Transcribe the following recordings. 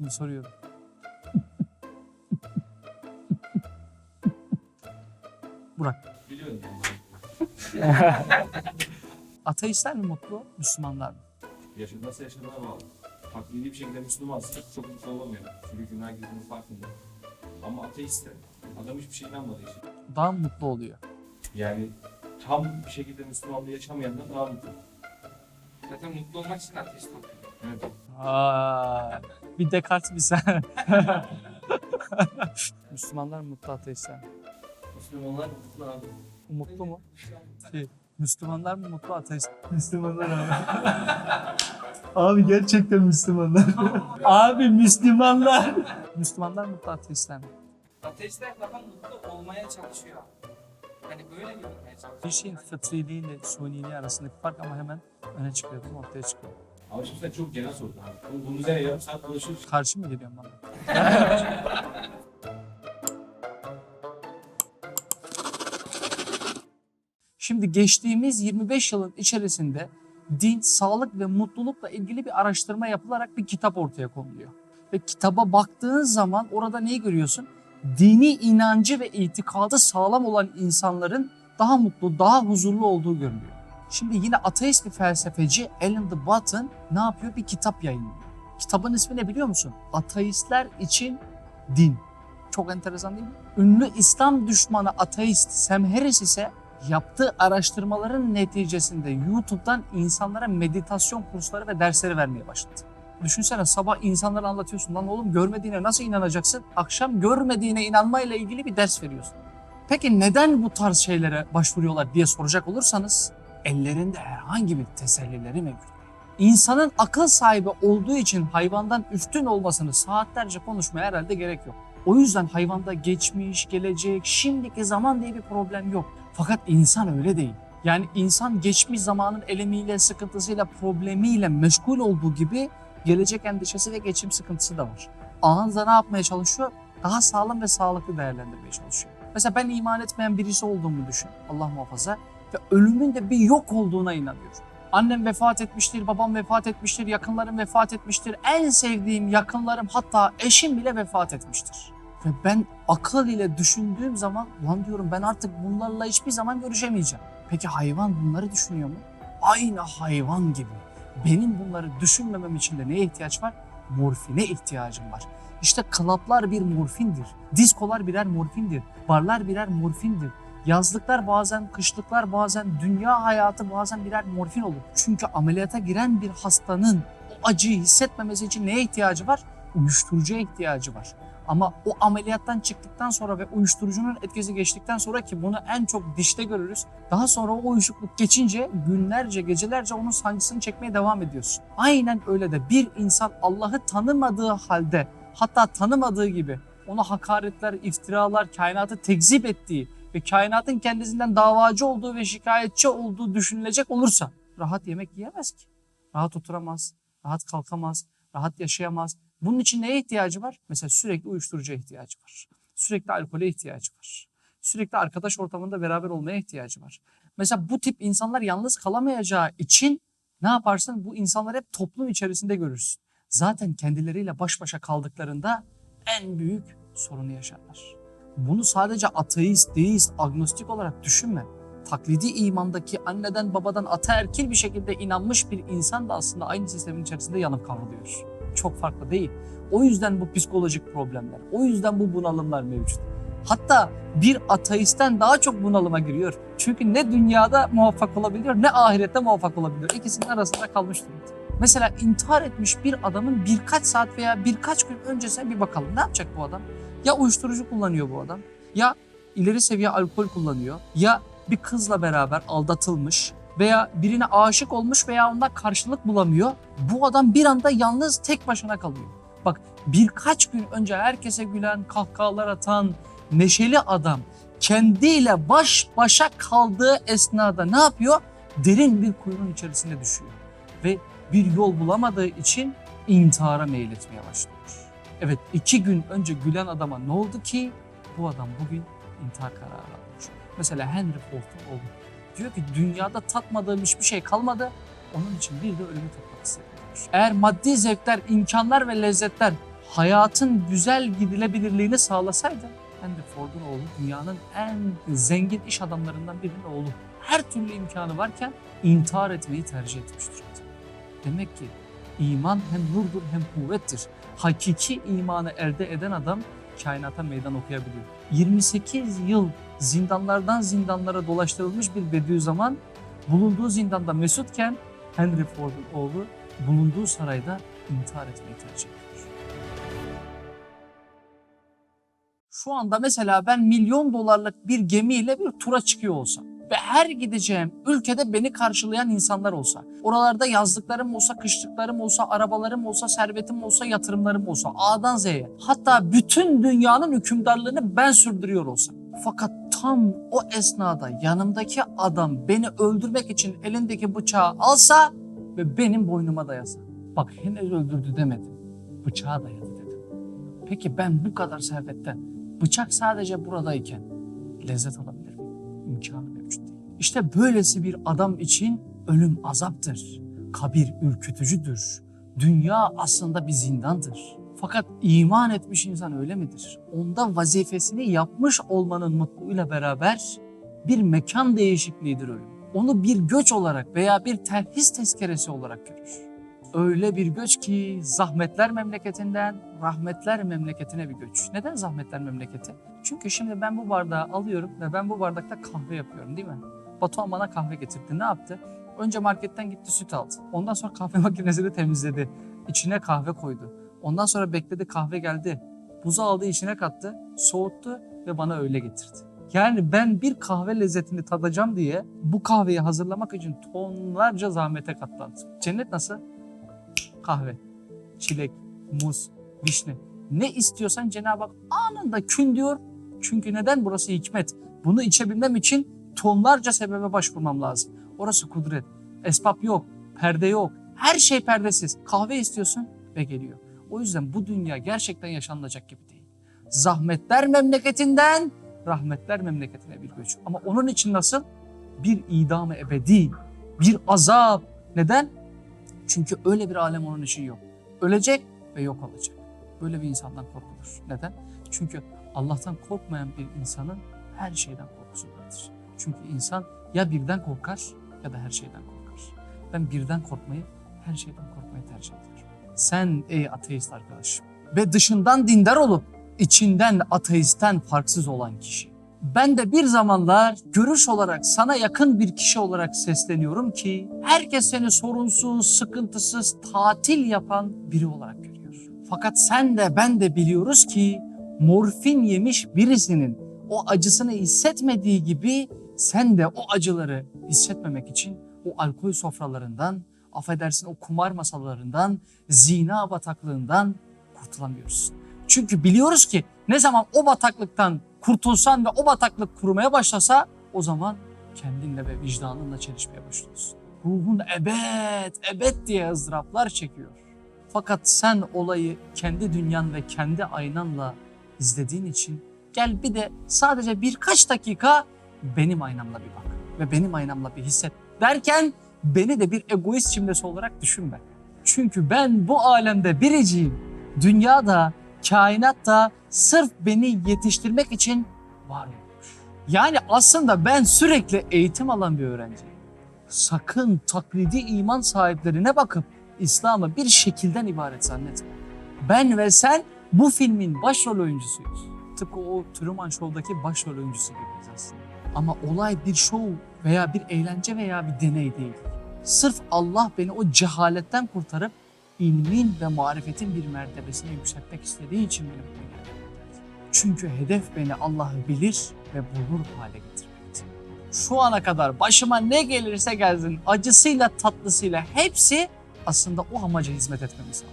Şimdi soruyorum. Burak, Biliyorum ateistler mi mutlu, Müslümanlar mı? Yaşın nasıl yaşadığına bağlı. Taklidi bir şekilde Müslümansa çok mutlu olamıyor. Çünkü günah girdiğinin farkında. Ama ateist de adam hiçbir şey inanmadığı için. Daha mutlu oluyor. Yani tam bir şekilde Müslümanlığı yaşamayandan daha mutlu. Zaten mutlu olmak için ateist oluyor. Evet. Aa, bir Descartes bir sen. Müslümanlar mutlu, ateistler? Müslümanlar mutlu abi. Mutlu mu? Şey, Müslümanlar mı mutlu, ateist? Müslümanlar abi. abi gerçekten Müslümanlar. abi Müslümanlar. Müslümanlar mutlu, ateistler mi? Ateistler daha mutlu olmaya çalışıyor. Hani böyle çalışıyor. Bir şeyin fıtriliğiyle suniliği arasındaki fark ama hemen öne çıkıyor? Ortaya çıkıyor. Ama şimdi sen çok genel sordun abi. Bunun üzerine yarım saat konuşuruz. Karşı mı geliyorsun bana? Şimdi geçtiğimiz 25 yılın içerisinde din, sağlık ve mutlulukla ilgili bir araştırma yapılarak bir kitap ortaya konuluyor. Ve kitaba baktığın zaman orada neyi görüyorsun? Dini inancı ve itikadı sağlam olan insanların daha mutlu, daha huzurlu olduğu görülüyor. Şimdi yine ateist bir felsefeci Alan de Botton ne yapıyor? Bir kitap yayınlıyor. Kitabın ismi ne biliyor musun? Ateistler için din. Çok enteresan değil mi? Ünlü İslam düşmanı ateist Sam Harris ise yaptığı araştırmaların neticesinde YouTube'dan insanlara meditasyon kursları ve dersleri vermeye başladı. Düşünsene sabah insanlara anlatıyorsun lan oğlum görmediğine nasıl inanacaksın? Akşam görmediğine inanmayla ilgili bir ders veriyorsun. Peki neden bu tarz şeylere başvuruyorlar diye soracak olursanız ellerinde herhangi bir tesellileri mevcut. İnsanın akıl sahibi olduğu için hayvandan üstün olmasını saatlerce konuşmaya herhalde gerek yok. O yüzden hayvanda geçmiş, gelecek, şimdiki zaman diye bir problem yok. Fakat insan öyle değil. Yani insan geçmiş zamanın elemiyle, sıkıntısıyla, problemiyle meşgul olduğu gibi gelecek endişesi ve geçim sıkıntısı da var. Anında ne yapmaya çalışıyor? Daha sağlam ve sağlıklı değerlendirmeye çalışıyor. Mesela ben iman etmeyen birisi olduğumu düşün. Allah muhafaza. Ve ölümün de bir yok olduğuna inanıyorum. Annem vefat etmiştir, babam vefat etmiştir, yakınlarım vefat etmiştir. En sevdiğim yakınlarım hatta eşim bile vefat etmiştir. Ve ben akıl ile düşündüğüm zaman ulan diyorum ben artık bunlarla hiçbir zaman görüşemeyeceğim. Peki hayvan bunları düşünüyor mu? Aynı hayvan gibi. Benim bunları düşünmemem için de neye ihtiyaç var? Morfine ihtiyacım var. İşte klaplar bir morfindir. Diskolar birer morfindir. Barlar birer morfindir. Yazlıklar bazen, kışlıklar bazen, dünya hayatı bazen birer morfin olur. Çünkü ameliyata giren bir hastanın o acıyı hissetmemesi için neye ihtiyacı var? Uyuşturucuya ihtiyacı var. Ama o ameliyattan çıktıktan sonra ve uyuşturucunun etkisi geçtikten sonra ki bunu en çok dişte görürüz. Daha sonra o uyuşukluk geçince günlerce, gecelerce onun sancısını çekmeye devam ediyorsun. Aynen öyle de bir insan Allah'ı tanımadığı halde hatta tanımadığı gibi ona hakaretler, iftiralar, kainatı tekzip ettiği ve kainatın kendisinden davacı olduğu ve şikayetçi olduğu düşünülecek olursa rahat yemek yiyemez ki. Rahat oturamaz, rahat kalkamaz, rahat yaşayamaz. Bunun için neye ihtiyacı var? Mesela sürekli uyuşturucuya ihtiyacı var. Sürekli alkole ihtiyacı var. Sürekli arkadaş ortamında beraber olmaya ihtiyacı var. Mesela bu tip insanlar yalnız kalamayacağı için ne yaparsın? Bu insanları hep toplum içerisinde görürsün. Zaten kendileriyle baş başa kaldıklarında en büyük sorunu yaşarlar. Bunu sadece ateist, deist, agnostik olarak düşünme. Taklidi imandaki anneden babadan ataerkil bir şekilde inanmış bir insan da aslında aynı sistemin içerisinde yanıp kavruluyor. Çok farklı değil. O yüzden bu psikolojik problemler, o yüzden bu bunalımlar mevcut. Hatta bir ateistten daha çok bunalıma giriyor. Çünkü ne dünyada muvaffak olabiliyor ne ahirette muvaffak olabiliyor. İkisinin arasında kalmış durumda. Mesela intihar etmiş bir adamın birkaç saat veya birkaç gün öncesine bir bakalım. Ne yapacak bu adam? Ya uyuşturucu kullanıyor bu adam, ya ileri seviye alkol kullanıyor, ya bir kızla beraber aldatılmış veya birine aşık olmuş veya ondan karşılık bulamıyor. Bu adam bir anda yalnız tek başına kalıyor. Bak birkaç gün önce herkese gülen, kahkahalar atan, neşeli adam kendiyle baş başa kaldığı esnada ne yapıyor? Derin bir kuyunun içerisine düşüyor. Ve bir yol bulamadığı için intihara meyletmeye başlıyor. Evet iki gün önce gülen adama ne oldu ki? Bu adam bugün intihar kararı almış. Mesela Henry Ford'un oğlu. Diyor ki dünyada tatmadığım hiçbir şey kalmadı. Onun için bir de ölümü tatmak istedim. Eğer maddi zevkler, imkanlar ve lezzetler hayatın güzel gidilebilirliğini sağlasaydı Henry Ford'un oğlu dünyanın en zengin iş adamlarından birinin oğlu. Her türlü imkanı varken intihar etmeyi tercih etmiştir. Demek ki iman hem nurdur hem kuvvettir. Hakiki imanı elde eden adam kainata meydan okuyabiliyor. 28 yıl zindanlardan zindanlara dolaştırılmış bir Bediüzzaman bulunduğu zindanda mesutken Henry Ford'un oğlu bulunduğu sarayda intihar etmeyi tercih ediyor. Şu anda mesela ben milyon dolarlık bir gemiyle bir tura çıkıyor olsam ve her gideceğim ülkede beni karşılayan insanlar olsa, oralarda yazlıklarım olsa, kışlıklarım olsa, arabalarım olsa, servetim olsa, yatırımlarım olsa, A'dan Z'ye, hatta bütün dünyanın hükümdarlığını ben sürdürüyor olsam. Fakat tam o esnada yanımdaki adam beni öldürmek için elindeki bıçağı alsa ve benim boynuma dayasa. Bak henüz öldürdü demedim, bıçağı dayadı dedim. Peki ben bu kadar servetten, bıçak sadece buradayken lezzet alabilir miyim? İmkanı. İşte böylesi bir adam için ölüm azaptır. Kabir ürkütücüdür. Dünya aslında bir zindandır. Fakat iman etmiş insan öyle midir? Onda vazifesini yapmış olmanın mutluluğuyla beraber bir mekan değişikliğidir ölüm. Onu bir göç olarak veya bir terhis tezkeresi olarak görür. Öyle bir göç ki zahmetler memleketinden rahmetler memleketine bir göç. Neden zahmetler memleketi? Çünkü şimdi ben bu bardağı alıyorum ve ben bu bardakta kahve yapıyorum değil mi? Batuhan bana kahve getirdi. Ne yaptı? Önce marketten gitti süt aldı. Ondan sonra kahve makinesini temizledi. İçine kahve koydu. Ondan sonra bekledi kahve geldi. Buzu aldı içine kattı, soğuttu ve bana öyle getirdi. Yani ben bir kahve lezzetini tadacağım diye bu kahveyi hazırlamak için tonlarca zahmete katlandım. Cennet nasıl? Kahve, çilek, muz, vişne. Ne istiyorsan Cenab-ı Hak anında kün diyor. Çünkü neden? Burası hikmet. Bunu içebilmem için tonlarca sebebe başvurmam lazım. Orası kudret. Esbab yok, perde yok. Her şey perdesiz. Kahve istiyorsun ve geliyor. O yüzden bu dünya gerçekten yaşanılacak gibi değil. Zahmetler memleketinden rahmetler memleketine bir göç. Ama onun için nasıl? Bir idam-ı ebedi, bir azap. Neden? Çünkü öyle bir alem onun için yok. Ölecek ve yok olacak. Böyle bir insandan korkulur. Neden? Çünkü Allah'tan korkmayan bir insanın her şeyden korkusu vardır. Çünkü insan ya birden korkar ya da her şeyden korkar. Ben birden korkmayı, her şeyden korkmayı tercih ediyorum. Sen ey ateist arkadaşım ve dışından dindar olup içinden ateistten farksız olan kişi. Ben de bir zamanlar görüş olarak sana yakın bir kişi olarak sesleniyorum ki herkes seni sorunsuz, sıkıntısız, tatil yapan biri olarak görüyor. Fakat sen de ben de biliyoruz ki morfin yemiş birisinin o acısını hissetmediği gibi sen de o acıları hissetmemek için o alkol sofralarından, affedersin o kumar masalarından, zina bataklığından kurtulamıyorsun. Çünkü biliyoruz ki ne zaman o bataklıktan kurtulsan ve o bataklık kurumaya başlasa o zaman kendinle ve vicdanınla çelişmeye başlıyorsun. Ruhun ebed, ebed diye ızdıraplar çekiyor. Fakat sen olayı kendi dünyan ve kendi aynanla izlediğin için gel bir de sadece birkaç dakika benim aynamla bir bak ve benim aynamla bir hisset derken beni de bir egoist cimresi olarak düşünme. Çünkü ben bu alemde biriciyim. Dünyada, kainatta sırf beni yetiştirmek için var olmuş. Yani aslında ben sürekli eğitim alan bir öğrenciyim. Sakın taklidi iman sahiplerine bakıp İslam'ı bir şekilden ibaret zannetme. Ben ve sen bu filmin başrol oyuncusuyuz. Tıpkı o Truman Show'daki başrol oyuncusu gibiyiz aslında. Ama olay bir şov veya bir eğlence veya bir deney değil. Sırf Allah beni o cehaletten kurtarıp ilmin ve marifetin bir mertebesine yükseltmek istediği için beni bu dünyaya gönderdi. Çünkü hedef beni Allah'ı bilir ve bulur hale getirmekti. Şu ana kadar başıma ne gelirse gelsin acısıyla tatlısıyla hepsi aslında o amaca hizmet etmemi sağladı.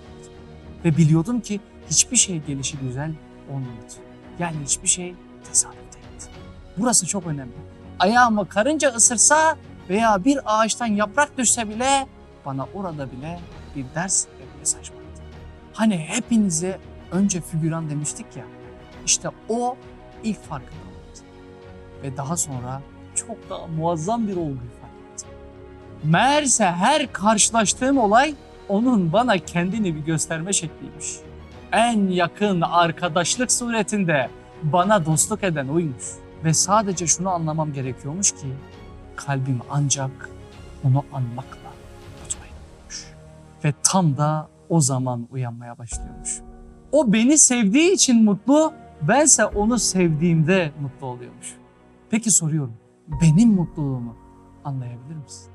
Ve biliyordum ki hiçbir şey gelişi güzel olmuyordu. Yani hiçbir şey tesadüf değildi. Burası çok önemli. Ayağımı karınca ısırsa veya bir ağaçtan yaprak düşse bile bana orada bile bir ders ve bir mesaj vardı. Hani hepinize önce figüran demiştik ya, işte o ilk farkında oldu. Ve daha sonra çok daha muazzam bir olguyu fark ettim. Meğerse her karşılaştığım olay onun bana kendini bir gösterme şekliymiş. en yakın arkadaşlık suretinde bana dostluk eden oymuş. Ve sadece şunu anlamam gerekiyormuş ki kalbim ancak onu anmakla mutmainmiş. Ve tam da o zaman uyanmaya başlıyormuş. O beni sevdiği için mutlu, bense onu sevdiğimde mutlu oluyormuş. Peki soruyorum, benim mutluluğumu anlayabilir misin?